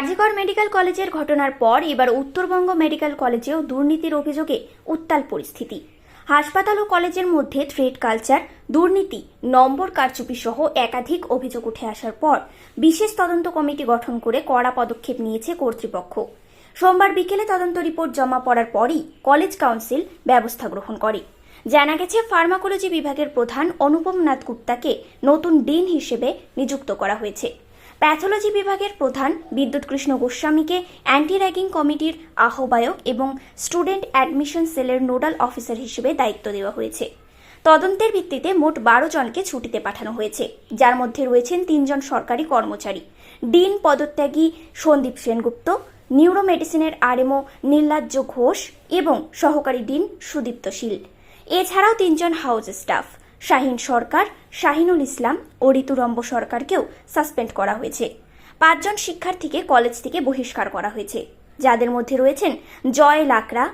RG Kar medical কলেজের ঘটনার পর এবার উত্তরবঙ্গ মেডিকেল কলেজেও দুর্নীতির অভিযোগে উত্তাল পরিস্থিতি। হাসপাতাল ও কলেজের মধ্যে থ্রেড কালচার, দুর্নীতি, নম্বর কারচুপি সহ একাধিক অভিযোগ উঠে আসার পর বিশেষ তদন্ত কমিটি গঠন করে কড়া পদক্ষেপ নিয়েছে কর্তৃপক্ষ। সোমবার বিকেলে তদন্ত রিপোর্ট জমা পড়ার পরই কলেজ কাউন্সিল ব্যবস্থা গ্রহণ করে। জানা গেছে, ফার্মাকোলজি বিভাগের প্রধান অনুপম নাথ গুপ্তাকে নতুন ডিন হিসেবে নিযুক্ত করা হয়েছে। প্যাথোলজি বিভাগের প্রধান বিদ্যুৎ কৃষ্ণ গোস্বামীকে অ্যান্টি র্যাগিং কমিটির আহ্বায়ক এবং স্টুডেন্ট অ্যাডমিশন সেলের নোডাল অফিসার হিসেবে দায়িত্ব দেওয়া হয়েছে। তদন্তের ভিত্তিতে মোট বারো জনকে ছুটিতে পাঠানো হয়েছে, যার মধ্যে রয়েছেন তিনজন সরকারি কর্মচারী। ডিন পদত্যাগী সন্দীপ সেনগুপ্ত নিউরো মেডিসিনের আরএমও নীলাজ্য ঘোষ এবং সহকারী ডিন সুদীপ্ত শীল। এছাড়াও তিনজন হাউস স্টাফ। শাহিন সরকার, শাহিনুল ইসলাম ও ঋতুরম্ব সরকারকেও সাসপেন্ড করা হয়েছে। পাঁচজন শিক্ষার্থীকে কলেজ থেকে বহিষ্কার করা হয়েছে। যাদের মধ্যে রয়েছেন জয় লাকড়া,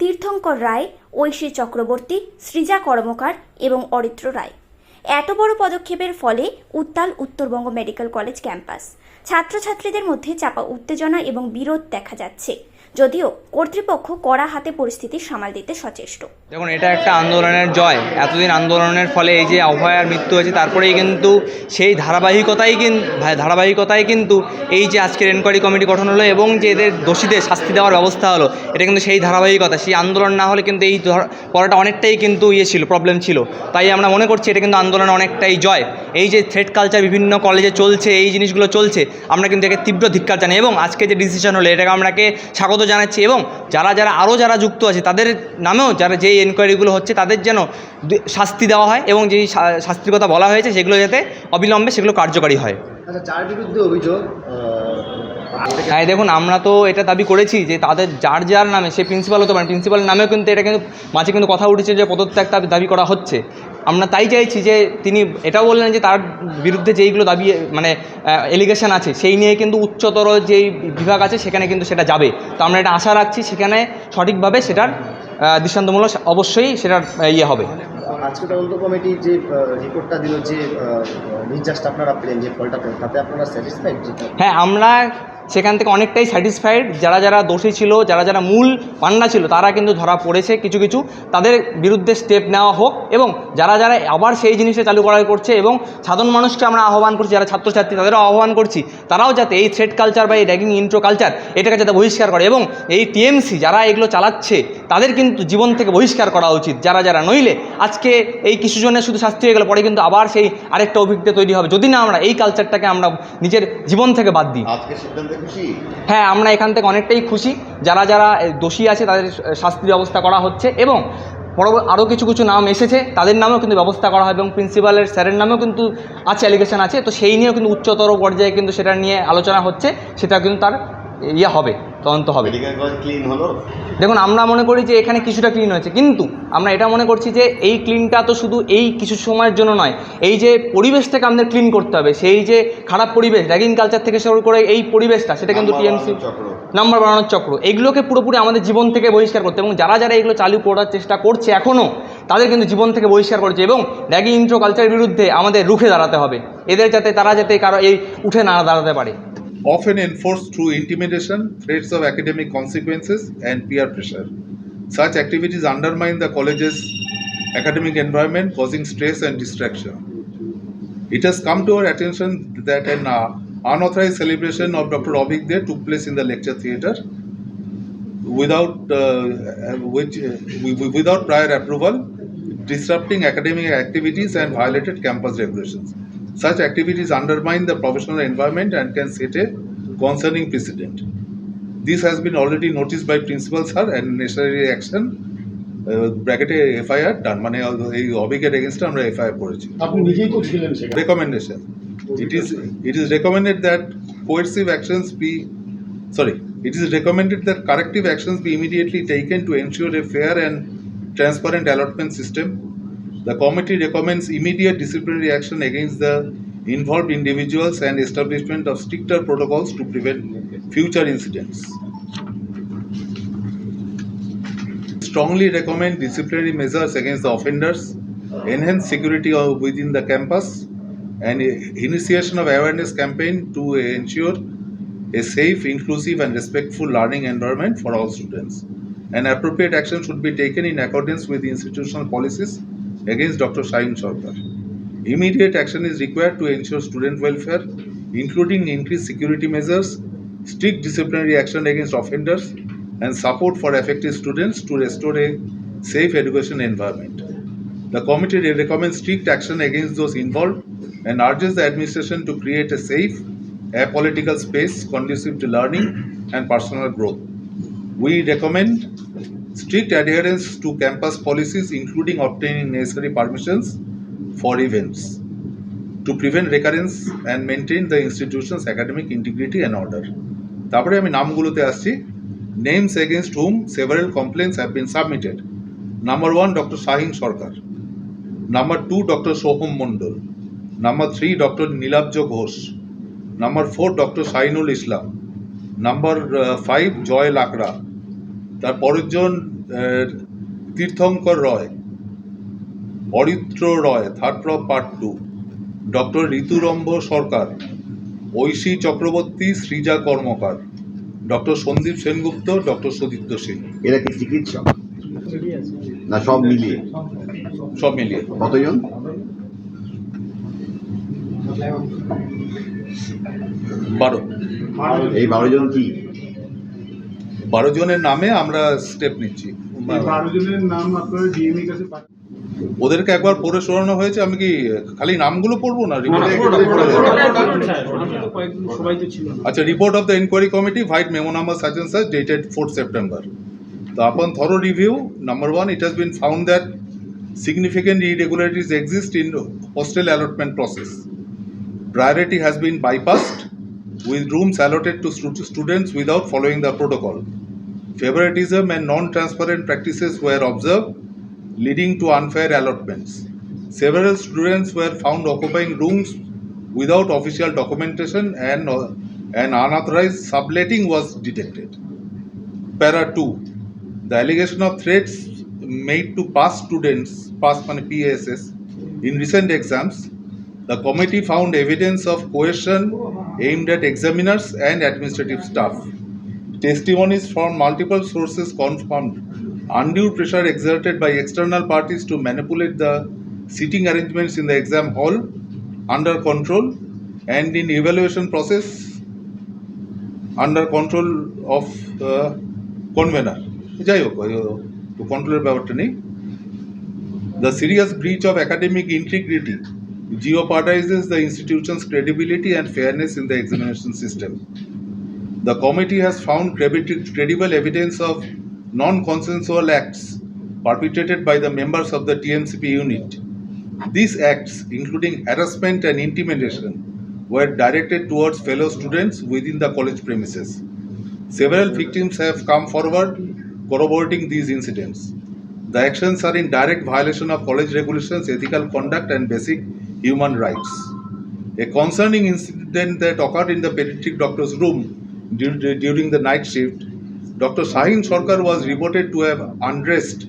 তীর্থঙ্কর রায়, ঐশী চক্রবর্তী, সৃজা কর্মকার এবং অরিত্র রায়। এত বড় পদক্ষেপের ফলে উত্তাল উত্তরবঙ্গ মেডিকেল কলেজ ক্যাম্পাস। ছাত্রছাত্রীদের মধ্যে চাপা উত্তেজনা এবং বিরোধ দেখা যাচ্ছে। যদিও কর্তৃপক্ষ কড়া হাতে পরিস্থিতি সামাল দিতে সচেষ্ট। দেখুন, এটা একটা আন্দোলনের জয়। এতদিন আন্দোলনের ফলে এই যে অভয়ার মৃত্যু হয়েছে, তারপরেই কিন্তু সেই ধারাবাহিকতাই কিন্তু ধারাবাহিকতায় কিন্তু এই যে আজকের এনকোয়ারি কমিটি গঠন হলো এবং যে এদের দোষীদের শাস্তি দেওয়ার ব্যবস্থা হলো, এটা কিন্তু সেই ধারাবাহিকতা। সেই আন্দোলন না হলে কিন্তু এই পড়াটা অনেকটাই কিন্তু ইয়ে ছিল প্রবলেম ছিল। তাই আমরা মনে করছি এটা কিন্তু আন্দোলনের অনেকটাই জয়। এই যে থ্রেড কালচার বিভিন্ন কলেজে চলছে, এই জিনিসগুলো চলছে, আমরা কিন্তু একে তীব্র ধিক্কার জানাই এবং আজকে যে ডিসিশন হলো, এটাকে আমরাকে স্বাগত জানাচ্ছি এবং যারা যারা আরও যারা যুক্ত আছে তাদের নামেও যারা যেই এনকোয়ারিগুলো হচ্ছে তাদের যেন শাস্তি দেওয়া হয় এবং যেই শাস্তির কথা বলা হয়েছে সেগুলো যাতে অবিলম্বে সেগুলো কার্যকারী হয়। আচ্ছা যার বিরুদ্ধে অভিযোগ হ্যাঁ দেখুন আমরা তো এটা দাবি করেছি যে তাদের যার যার নামে সে প্রিন্সিপাল হতে পারেন প্রিন্সিপালের নামেও কিন্তু এটা কিন্তু মাঝে কিন্তু কথা উঠেছে যে পদত্যাগ দাবি করা হচ্ছে। আমরা তাই চাইছি যে তিনি এটাও বললেন যে তার বিরুদ্ধে যেইগুলো দাবি মানে এলিগেশন আছে সেই নিয়ে কিন্তু উচ্চতর যেই বিভাগ আছে সেখানে কিন্তু সেটা যাবে। তো আমরা এটা আশা রাখছি সেখানে সঠিকভাবে সেটার দৃষ্টান্তমূলক অবশ্যই সেটার ইয়ে হবে। আজকে তদন্ত কমিটি যে রিপোর্টটা দিল যে নির্যাসটা আপনারা পেলেন যে ফলটা পেলেন তাতে আপনারা স্যাটিসফাইড হ্যাঁ আমরা সেখান থেকে অনেকটাই স্যাটিসফাইড যারা যারা দোষী ছিল, যারা যারা মূল পান্ডা ছিল, তারা কিন্তু ধরা পড়েছে কিছু কিছু। তাদের বিরুদ্ধে স্টেপ নেওয়া হোক এবং যারা যারা আবার সেই জিনিসটা চালু করা করছে এবং সাধারণ মানুষকে আমরা আহ্বান করছি, যারা ছাত্রছাত্রী, তাদেরও আহ্বান করছি, তারাও যাতে এই থ্রেড কালচার বা এই র্যাগিং ইন্ট্রো কালচার এটাকে যাতে বহিষ্কার করে এবং এই টিএমসি যারা এগুলো চালাচ্ছে, তাদের কিন্তু জীবন থেকে বহিষ্কার করা উচিত, যারা যারা। নইলে আজকে এই কিছুজনের শুধু শাস্তি হয়ে গেলে, পরে কিন্তু আবার সেই আরেকটা অভিজ্ঞতা তৈরি হবে। যদি না আমরা এই কালচারটাকে আমরা নিজের জীবন থেকে বাদ দিই। আজকের সিদ্ধান্তে হ্যাঁ আমরা এখান থেকে অনেকটাই খুশি। যারা যারা দোষী আছে, তাদের শাস্তির ব্যবস্থা করা হচ্ছে এবং পরবর্তী আরও কিছু কিছু নাম এসেছে। তাদের নামেও কিন্তু ব্যবস্থা করা হয় এবং প্রিন্সিপালের স্যারের নামেও কিন্তু আছে অ্যালিগেশন আছে। তো সেই নিয়েও কিন্তু উচ্চতর পর্যায়ে কিন্তু সেটা নিয়ে আলোচনা হচ্ছে। সেটা কিন্তু তার ইয়ে হবে। তদন্ত হবে। ক্লিন হলো? দেখুন আমরা মনে করি যে এখানে কিছুটা ক্লিন হয়েছে। কিন্তু আমরা এটা মনে করছি যে এই ক্লিনটা তো শুধু এই কিছু সময়ের জন্য নয়। এই যে পরিবেশটাকে আমাদের ক্লিন করতে হবে সেই যে খারাপ পরিবেশ র্যাগিং কালচার থেকে শুরু করে এই পরিবেশটা সেটা কিন্তু টিএমসি নাম্বার বাড়ানোর চক্র। এগুলোকে পুরোপুরি আমাদের জীবন থেকে বহিষ্কার করতে এবং যারা যারা এগুলো চালু করার চেষ্টা করছে এখনও তাদের কিন্তু জীবন থেকে বহিষ্কার করছে এবং র্যাগিং ইন্ট্রো কালচারের বিরুদ্ধে আমাদের রুখে দাঁড়াতে হবে। এদের যাতে তারা যাতে কারও এই উঠে না দাঁড়াতে পারে। Often enforced through intimidation, threats of academic consequences, and peer pressure. Such activities undermine the college's academic environment, causing stress and distraction. It has come to our attention that an uh, unauthorized celebration of Dr. Day took place in the lecture theatre without, uh, which, uh, wi- wi- without prior approval, disrupting academic activities and violated campus regulations. Such activities undermine the professional environment and can set a concerning precedent. This has been already noticed by principal sir and necessary action ব্র্যাকেটে FIR done মানে এই অবিকের এগেনস্টে আমরা FIR করেছি আপনি নিজেই তো ছিলেন recommendation. It is, it is recommended that coercive actions be, sorry, it is recommended that corrective actions be immediately taken to ensure a fair and transparent allotment system. The committee recommends immediate disciplinary action against the involved individuals and establishment of stricter protocols to prevent future incidents. Strongly recommend disciplinary measures against the offenders, enhance security within the campus, and initiation of awareness campaign to ensure a safe, inclusive, and respectful learning environment for all students. An appropriate action should be taken in accordance with institutional policies against Dr. Shahin Sarkar. Immediate action is required to ensure student welfare, including increased security measures, strict disciplinary action against offenders, and support for affected students to restore a safe education environment. The committee recommends strict action against those involved and urges the administration to create a safe, apolitical space conducive to learning and personal growth. We recommend strict adherence to campus policies, including obtaining necessary permissions for events to prevent recurrence and maintain the institution's academic integrity and order. তারপরে আমি নামগুলোতে আসছি names against hmm several complaints have been submitted number one doctor Shahin Sarkar number two doctor Soham Mondal number three doctor Nilabja Ghosh number four doctor Shahinul Islam number five Joy Lakra তার পরের জন Tirthankar Roy Aritra Roy third from part two doctor Riturambha Sarkar Aishi Chakraborty Srija Karmakar doctor Sandip Sengupta doctor Sadipta Singh এরা কি চিকিৎসক? না সব মিলিয়ে? সব মিলিয়ে। কতজন? বারো। এই বারো জন কি? বারো জনের নামে আমরা স্টেপ নিচ্ছি। ওদেরকে একবার পড়ে শোনানো হয়েছে আমি কি খালি নামগুলো পড়ব না? আচ্ছা report of the inquiry committee vide memo number সাজেন sir dated fourth September তো upon thorough review number one it has been found that significant irregularities exist in hostel allotment process priority has been bypassed with rooms allotted to stu- students without following the protocol. Favoritism and non-transparent practices were observed, leading to unfair allotments. Several students were found occupying rooms without official documentation and uh, an unauthorized subletting was detected. Para 2. The allegation of threats made to past students, past PASS, in recent exams, the committee found evidence of coercion aimed at examiners and administrative staff. Testimonies from multiple sources confirmed undue pressure exerted by external parties to manipulate the seating arrangements in the exam hall under control and in evaluation process under control of uh, convener যাই হোক তো কন্ট্রোলের ব্যাপারটা নেই The serious breach of academic integrity jeopardizes the institution's credibility and fairness in the examination system. The committee has found credible evidence of non consensual acts perpetrated by the members of the TMCP unit. These acts, including harassment and intimidation, were directed towards fellow students within the college premises. Several victims have come forward corroborating these incidents. The actions are in direct violation of college regulations, ethical conduct, and basic human rights. A concerning incident that occurred in the pediatric doctor's room during the night shift, Dr. Shahin Sarkar was reported to have undressed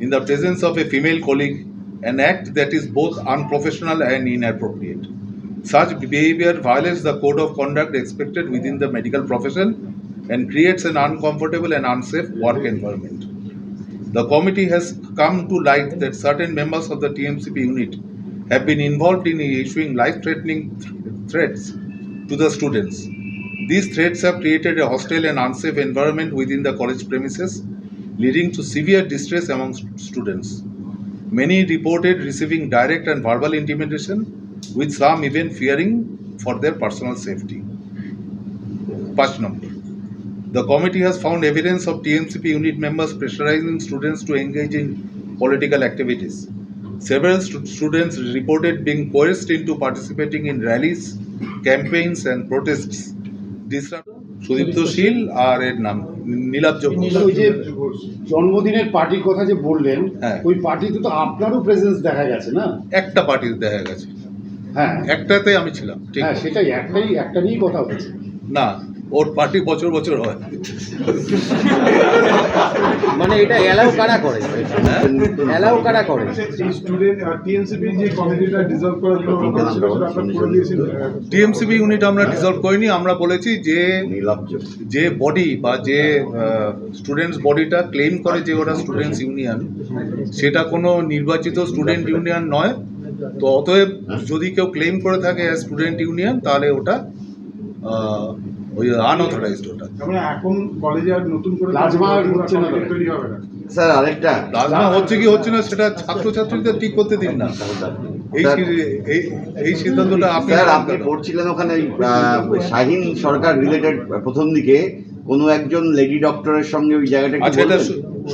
in the presence of a female colleague, an act that is both unprofessional and inappropriate. Such behavior violates the code of conduct expected within the medical profession and creates an uncomfortable and unsafe work environment. The committee has come to light that certain members of the TMCP unit have been involved in issuing life threatening threats to the students. These threats have created a hostile and unsafe environment within the college premises, leading to severe distress among st- students. Many reported receiving direct and verbal intimidation, with some even fearing for their personal safety. Patch number. The committee has found evidence of TMCP unit members pressurizing students to engage in political activities. Several stu- students reported being coerced into participating in rallies, campaigns, and protests. Sudipta Shil আর এর নাম নীলাব্জ। ওই যে জন্মদিনের পার্টির কথা যে বললেন হ্যাঁ। ওই পার্টিতে তো আপনারও প্রেজেন্স দেখা গেছে না? একটা পার্টি দেখা গেছে। হ্যাঁ। একটাতে আমি ছিলাম ঠিক। হ্যাঁ সেটাই একটাই একটা নিয়েই কথা হচ্ছে। না ওর পার্টি বছর বছর হয়। মানে এটা এলাও কারা করে? এলাও কারা করে? করে টিএমসিবি ইউনিট আমরা ডিজলভ করিনি আমরা বলেছি যে যে বডি বা যে স্টুডেন্টস বডিটা ক্লেম করে যে ওরা স্টুডেন্টস ইউনিয়ন সেটা কোনো নির্বাচিত স্টুডেন্ট ইউনিয়ন নয়। তো অতএব যদি কেউ ক্লেম করে থাকে স্টুডেন্ট ইউনিয়ন তাহলে ওটা ওই আনঅথরাইজড ওটা। এখন কলেজে আর নতুন করে প্লাজমা হচ্ছে না তৈরি হবে না। স্যার আরেকটা। প্লাজমা হচ্ছে কি হচ্ছে না। সেটা ছাত্রছাত্রীদের ঠিক করতে দিন না। এই এই এই সিদ্ধান্তটা আপনি স্যার আপনি পড়ছিলেন ওখানে শাহিন সরকার রিলেটেড প্রথম দিকে। কোনো একজন লেডি ডক্টরের সঙ্গে ওই জায়গাটা আচ্ছা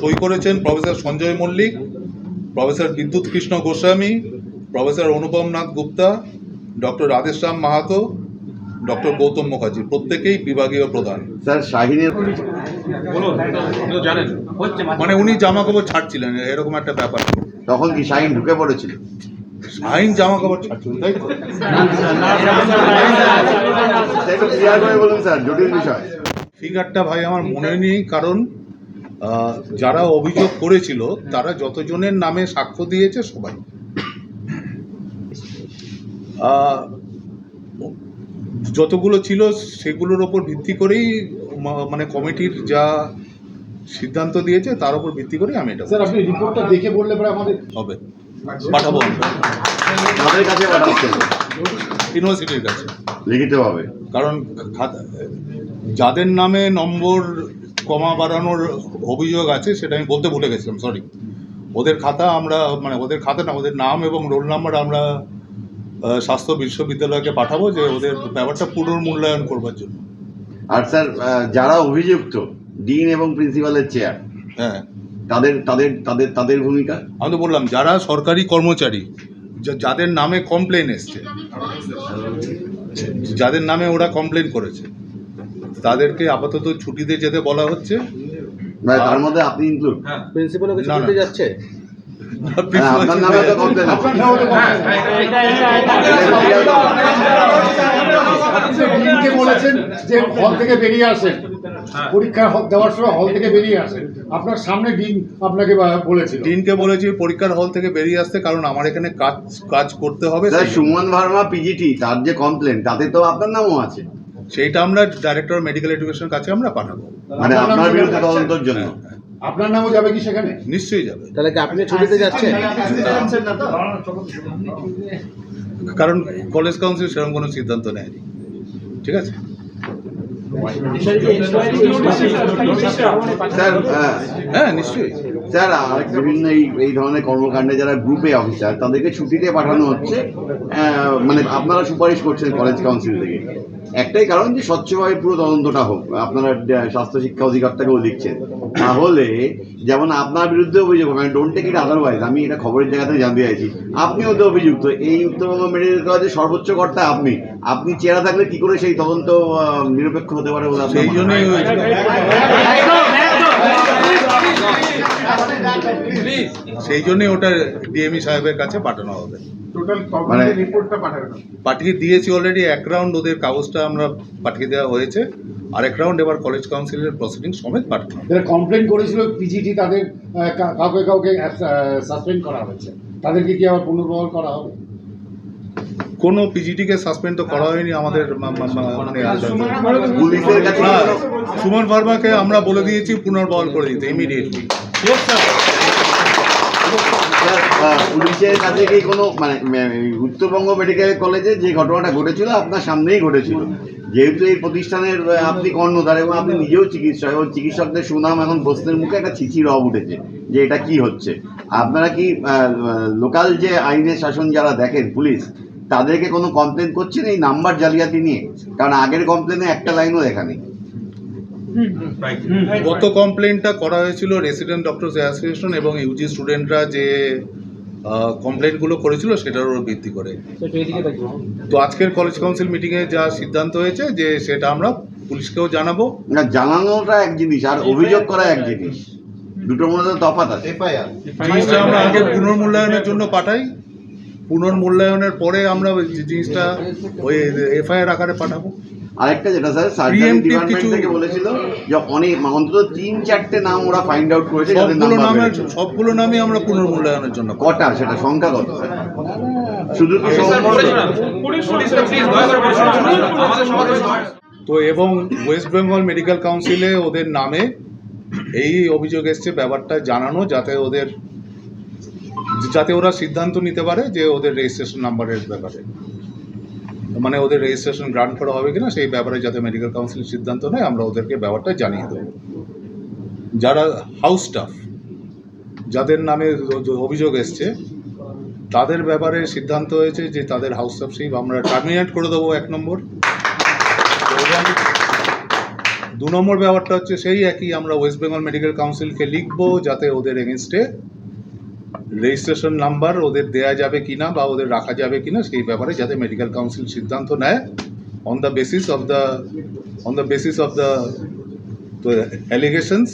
সই করেছেন professor Sanjay Mallick professor Bidyut Krishna Goswami professor Anupam Nath Gupta doctor Radheshyam Mahato doctor Goutam Mukherjee প্রত্যেকেই বিভাগীয় প্রধান। স্যার শাহিনের মানে উনি জামা কাপড় ছাড়ছিলেন এরকম একটা ব্যাপার। তখন কি শাহিন ঢুকে পড়েছিল? শাহিন জামা কাপড় ছাড়ছিলেন তাই তো? ক্লিয়ার করে বলুন স্যার জটিল বিষয়। ফিগারটা ভাই আমার মনে নেই কারণ যারা অভিযোগ করেছিল তারা যতজনের নামে সাক্ষ্য দিয়েছে সবাই। আহ, যতগুলো ছিল সেগুলোর ওপর ভিত্তি করেই মানে কমিটির যা সিদ্ধান্ত দিয়েছে তার উপর ভিত্তি করেই আমি এটা স্যার আপনি রিপোর্টটা দেখে বললে পরে আমাদের হবে। পাঠাবো আমাদের কাছে ইউনিভার্সিটির কাছে। লিখিতভাবে কারণ যাদের নামে নম্বর কমা বাড়ানোর অভিযোগ আছে সেটা আমি বলতে ভুলে গেছিলাম সরি ওদের খাতা আমরা মানে ওদের খাতা না ওদের নাম এবং রোল নাম্বার আমরা স্বাস্থ্য বিশ্ববিদ্যালয়কে পাঠাবো যে ওদের ব্যাপারটা পুনর্মূল্যায়ন করবার জন্য। আর স্যার যারা অভিযুক্ত ডিন এবং প্রিন্সিপালের চেয়ার হ্যাঁ। তাদের তাদের তাদের তাদের ভূমিকা? আমি তো বললাম যারা সরকারি কর্মচারী যাদের নামে কমপ্লেন এসছে যাদের নামে ওরা কমপ্লেন করেছে তাদেরকে আপাতত ছুটিতে যেতে বলা হচ্ছে। মানে তার মধ্যে আপনি ইনক্লুড না, না। যাচ্ছে? আপনার নামে তো কমপ্লেন আছে বলেছেন যে হল থেকে বেরিয়ে আসেন পরীক্ষা দেওয়ার সময় হল থেকে বেরিয়ে আসেন আপনার সামনে ডিন আপনাকে বা- বলেছিল ডিনকে বলেছি পরীক্ষার হল থেকে বেরিয়ে আসতে কারণ আমার এখানে কাজ কাজ করতে হবে সুমন ভার্মা পিজিটি তার যে কমপ্লেন তাতে তো আপনার নামও আছে। সেইটা আমরা ডাইরেক্টর মেডিকেল এডুকেশন কাছে আমরা পাঠাবো। মানে আপনার বিরুদ্ধে? তদন্তের জন্য। আপনার নামও যাবে কি সেখানে? নিশ্চয়ই যাবে। তাহলে কি আপনি ছুটিতে যাচ্ছেন? কারণ কলেজ কাউন্সিল সেরকম কোনো সিদ্ধান্ত নেয়নি। ঠিক আছে? স্যার হ্যাঁ নিশ্চয়ই। স্যার আর বিভিন্ন এই ধরনের কর্মকাণ্ডে যারা গ্রুপে অফিসার তাদেরকে ছুটিতে পাঠানো হচ্ছে মানে আপনারা সুপারিশ করছেন কলেজ কাউন্সিল থেকে। একটাই কারণ যে স্বচ্ছভাবে পুরো তদন্তটা হোক আপনারা স্বাস্থ্য শিক্ষা অধিকর্তাকেও লিখছেন। তাহলে যেমন আপনার বিরুদ্ধে অভিযোগ মানে ডোন্ট টেক ইট আদারওয়াইজ আমি এটা খবরের জায়গা থেকে জানতে চাইছি। আপনিও তো অভিযুক্ত এই উত্তরবঙ্গ মেডিকেল কলেজের সর্বোচ্চ কর্তা আপনি আপনি চেহারা থাকলে কি করে সেই তদন্ত নিরপেক্ষ হতে পারে বলে সেই জন্যই সেই জন্যই ওটা ডিএমই সাহেবের কাছে পাঠানো হবে। মানে- পাঠিয়ে দিয়েছি অলরেডি এক রাউন্ড ওদের কাগজটা আমরা পাঠিয়ে দেওয়া হয়েছে। আর এক রাউন্ড এবার কলেজ কাউন্সিলের প্রসিডিং সমেত পাঠানো যারা কমপ্লেন করেছিল পিজিটি তাদের কাউকে কাউকে সাসপেন্ড করা হয়েছে। তাদেরকে কি আবার পুনর্বহাল করা হবে? কোনো পিজিটিকে সাসপেন্ড তো করা হয়নি আমাদের মা- মা- মানে পুলিশের কাছে হ্যাঁ, সুমন ভার্মাকে আমরা বলে দিয়েছি পুনর্বহাল করে দিতে ইমিডিয়েটলি পুলিশের কাছে কি কোনো মানে উত্তরবঙ্গ মেডিকেল কলেজে যে ঘটনাটা ঘটেছিল আপনার সামনেই ঘটেছিল? যেহেতু এই প্রতিষ্ঠানের আপনি কর্ণধার এবং আপনি নিজেও চিকিৎসক এবং চিকিৎসকদের সুনাম এখন মুখে একটা ছিচি রব উঠেছে যে এটা কি হচ্ছে? আপনারা কি লোকাল যে আইনের শাসন যারা দেখেন পুলিশ তাদেরকে কোনো কমপ্লেন করছেন? এই নাম্বার জালিয়াতি নিয়ে। কারণ আগের কমপ্লেনে একটা লাইনও দেখা নেই গত কমপ্লেনটা করা হয়েছিল রেসিডেন্ট ডক্টর অ্যাসোসিয়েশন এবং ইউজি স্টুডেন্টরা যে কমপ্লেনগুলো করেছিল সেটার উপর ভিত্তি করে। তো আজকের কলেজ কাউন্সিল মিটিংয়ে যা সিদ্ধান্ত হয়েছে যে সেটা আমরা পুলিশকেও জানাব। না জানানোটা এক জিনিস আর অভিযোগ করা এক জিনিস। দুটোর মধ্যে তো তফাৎ আছে। জিনিসটা আমরা আগে পুনর্মূল্যায়নের জন্য পাঠাই। পুনর্মূল্যায়নের পরে আমরা ওই জিনিসটা ওই এফআইআর আকারে পাঠাবো। আরেকটা যেটা স্যার সার্জারি ডিপার্টমেন্ট থেকে বলেছিল যে অনেক অন্তত তিন চারটে নাম ওরা ফাইন্ড আউট করেছে যাদের সবগুলো নাম সবগুলো নামই আমরা পুনর্মূল্যায়নের জন্য কটা? সেটা সংখ্যা কত স্যার শুধু কি তো এবং ওয়েস্ট বেঙ্গল মেডিকেল কাউন্সিলে ওদের নামে এই অভিযোগ এসছে ব্যাপারটা জানানো যাতে ওদের যাতে ওরা সিদ্ধান্ত নিতে পারে যে ওদের রেজিস্ট্রেশন নাম্বারের ব্যাপারে। মানে ওদের রেজিস্ট্রেশন গ্রান্ট করা হবে কিনা, সেই ব্যাপারে যাতে মেডিকেল কাউন্সিল সিদ্ধান্ত নেয়, আমরা ওদেরকে ব্যাপারটা জানিয়ে দেবো। যারা হাউস স্টাফ যাদের নামে অভিযোগ এসছে, তাদের ব্যাপারে সিদ্ধান্ত হয়েছে যে তাদের হাউস স্টাফ সেই আমরা টার্মিনেট করে দেবো এক নম্বর। দু নম্বর ব্যাপারটা হচ্ছে সেই একই, আমরা ওয়েস্ট বেঙ্গল মেডিকেল কাউন্সিলকে লিখব যাতে ওদের এগেনস্টে রেজিস্ট্রেশন নাম্বার ওদের দেয়া যাবে কি না বা ওদের রাখা যাবে কি না সেই ব্যাপারে যাতে মেডিকেল কাউন্সিল সিদ্ধান্ত নেয়। On the basis of the on the basis of the allegations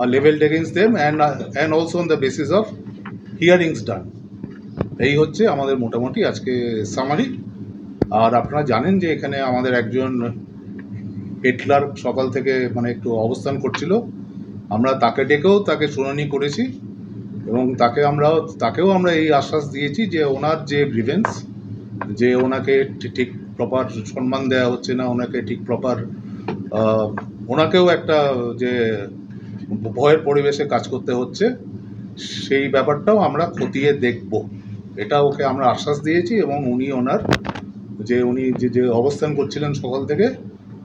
are levelled against them and and also on the basis of hearings done এই হচ্ছে আমাদের মোটামুটি আজকে সামারি আর আপনারা জানেন যে এখানে আমাদের একজন হেড ক্লার্ক সকাল থেকে মানে একটু অবস্থান করছিল। আমরা তাকে ডেকেও তাকে শুনানি করেছি। এবং তাকে আমরা, তাকেও আমরা এই আশ্বাস দিয়েছি যে ওনার যে গ্রিভেন্স যে ওনাকে ঠিক প্রপার সম্মান দেওয়া হচ্ছে না, ওনাকে ঠিক প্রপার ওনাকেও একটা যে ভয়ের পরিবেশে কাজ করতে হচ্ছে, সেই ব্যাপারটাও আমরা খতিয়ে দেখব। এটা ওকে আমরা আশ্বাস দিয়েছি এবং উনি ওনার যে উনি যে যে অবস্থান করছিলেন সকাল থেকে,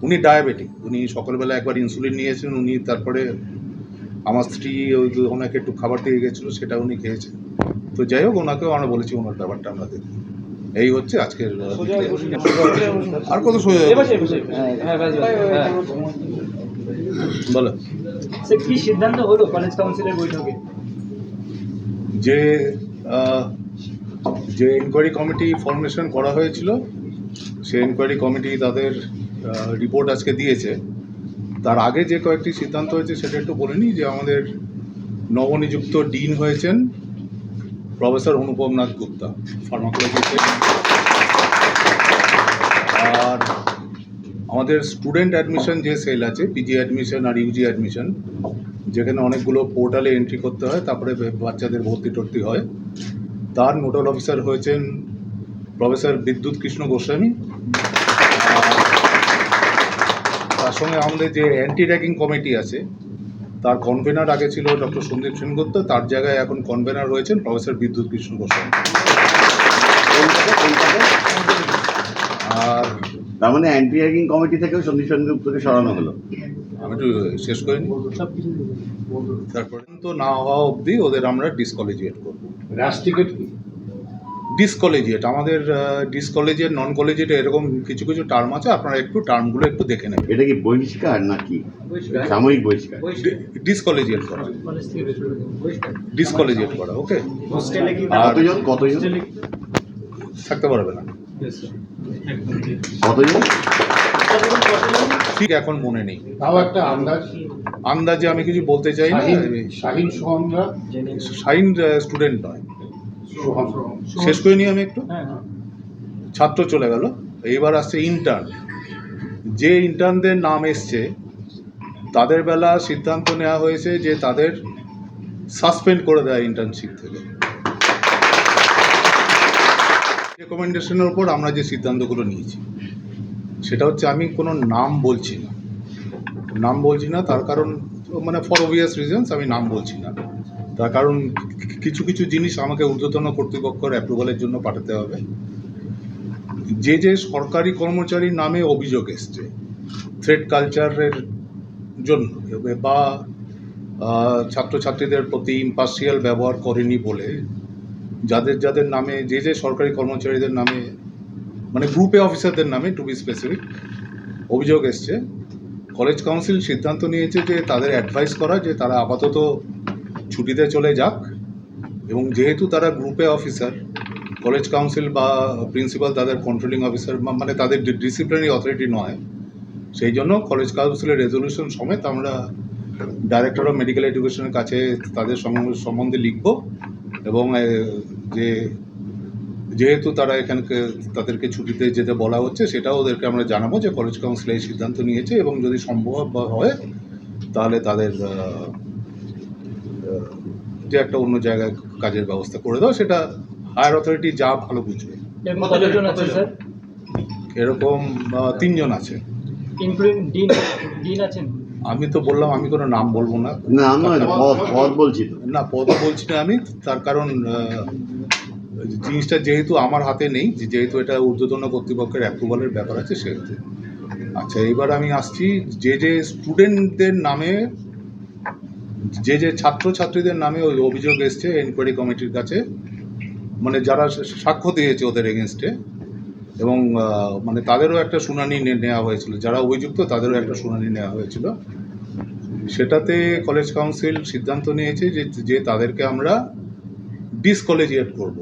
উনি ডায়াবেটিক উনি সকালবেলা একবার ইনসুলিন নিয়েছেন উনি তারপরে আমার স্ত্রী ওই ওনাকে একটু খাবার দিয়ে গেছিল সেটা উনি খেয়েছেন। তো যাই হোক ওনাকেও আমরা বলেছি ওনার ব্যাপারটা আমরা দেখব। এই হচ্ছে আজকের আর কত সোজা বলো। সে কি সিদ্ধান্ত হলো কলেজ কাউন্সিলের বৈঠকে? যে যে এনকোয়ারি কমিটি ফর্মেশন করা হয়েছিল সেই এনকোয়ারি কমিটি তাদের রিপোর্ট আজকে দিয়েছে। তার আগে যে কয়েকটি সিদ্ধান্ত হয়েছে সেটা একটু বলে নিই যে আমাদের নবনিযুক্ত ডিন হয়েছেন প্রফেসর অনুপম নাথ গুপ্তা ফার্মাকোলজিতে আর আমাদের স্টুডেন্ট অ্যাডমিশন যে সেল আছে পিজি অ্যাডমিশন আর ইউজি অ্যাডমিশন যেখানে অনেকগুলো পোর্টালে এন্ট্রি করতে হয়, তারপরে বাচ্চাদের ভর্তি টর্তি হয়। তার নোডাল অফিসার হয়েছেন প্রফেসর বিদ্যুৎ কৃষ্ণ গোস্বামী। তার সঙ্গে আমাদের যে অ্যান্টি র্যাগিং কমিটি আছে তার কনভেনার আগে ছিল ডক্টর সন্দীপ সেনগুপ্ত তার জায়গায় এখন কনভেনার রয়েছেন প্রফেসর বিদ্যুৎ কৃষ্ণ গোস্বামী আর তার মানে অ্যান্টি র্যাগিং কমিটি থেকেও সন্দীপ সেনগুপ্তকে সরানো হলো। আমি একটু শেষ করিনি। তারপরে তো না হওয়া অবধি ওদের আমরা ডিসকলেজিয়েট করব। রাস্টিকেট ডিসকলেজিয়েট আমাদের ডিসকলেজিয়েট নন কলেজিয়েট এরকম কিছু কিছু টার্ম আছে আপনারা একটু টার্মগুলো একটু দেখে নেবেন। এটা কি বহিষ্কার নাকি? সাময়িক বহিষ্কার। ডিসকলেজিয়েট করা। ডিসকলেজিয়েট করা ওকে কতজন? কতজন? থাকতে পারবে না। কতজন? ঠিক এখন মনে নেই। তাও একটা আন্দাজ। আন্দাজে আমি কিছু বলতে চাই না। শাহিন শাহিন স্টুডেন্ট নয়। শেষ করে নিই আমি একটু? হ্যাঁ হ্যাঁ। ছাত্র চলে গেল। এইবার আসছে ইন্টার্ন যে ইন্টার্নদের নাম এসছে তাদের বেলা সিদ্ধান্ত নেওয়া হয়েছে যে তাদের সাসপেন্ড করে দেয় ইন্টার্নশিপ থেকে। রেকমেন্ডেশনের উপর আমরা যে সিদ্ধান্তগুলো নিয়েছি সেটা হচ্ছে আমি কোনো নাম বলছি না। নাম বলছি না তার কারণ মানে ফর অবভিয়াস রিজনস আমি নাম বলছি না। তার কারণ কিছু কিছু জিনিস আমাকে ঊর্ধ্বতন কর্তৃপক্ষের অ্যাপ্রুভালের জন্য পাঠাতে হবে। যে যে সরকারি কর্মচারীর নামে অভিযোগ এসছে থ্রেড কালচারের জন্য, বা ছাত্রছাত্রীদের প্রতি ইম্পার্সিয়াল ব্যবহার করেনি বলে, যাদের যাদের নামে, যে যে সরকারি কর্মচারীদের নামে মানে গ্রুপে অফিসারদের নামে টু বি স্পেসিফিক অভিযোগ এসছে। কলেজ কাউন্সিল সিদ্ধান্ত নিয়েছে যে তাদের অ্যাডভাইস করা, যে তারা আপাতত ছুটিতে চলে যাক। এবং যেহেতু তারা গ্রুপে অফিসার কলেজ কাউন্সিল বা প্রিন্সিপাল তাদের কন্ট্রোলিং অফিসার মানে তাদের ডিসিপ্লিনারি অথরিটি নয়। সেই জন্য কলেজ কাউন্সিলের রেজলিউশন সমেত আমরা ডাইরেক্টর অফ মেডিকেল এডুকেশনের কাছে তাদের সম্বন্ধে লিখব। এবং যে যেহেতু তারা এখানকে তাদেরকে ছুটিতে যেতে বলা হচ্ছে, সেটাও ওদেরকে আমরা জানাব যে কলেজ কাউন্সিল এই সিদ্ধান্ত নিয়েছে এবং যদি সম্ভব হয়, তাহলে তাদের যে একটা অন্য জায়গায় কাজের ব্যবস্থা করে দাও সেটা হায়ার অথরিটি যা ভালো বুঝবে। এরকম কতজন আছে স্যার? এরকম আহ, তিনজন আছে। ইনক্লুডিং ডিন ডিন আছেন? আমি তো বললাম আমি কোনো নাম বলব না। না পদ বলছি না পদ বলছি না আমি তার কারণ জিনিসটা যেহেতু আমার হাতে নেই যে- যেহেতু এটা ঊর্ধ্বতন কর্তৃপক্ষের অ্যাপ্রুভালের ব্যাপার আছে সেহেতু। আচ্ছা এবার আমি আসছি যে যে স্টুডেন্টদের নামে যে যে ছাত্রছাত্রীদের নামে ওই অভিযোগ এসছে এনকোয়ারি কমিটির কাছে মানে যারা সাক্ষ্য দিয়েছে ওদের এগেনস্টে এবং মানে তাদেরও একটা শুনানি নেওয়া হয়েছিল। যারা অভিযুক্ত তাদেরও একটা শুনানি নেওয়া হয়েছিল। সেটাতে কলেজ কাউন্সিল সিদ্ধান্ত নিয়েছে যে যে তাদেরকে আমরা ডিসকলেজিয়েট করব।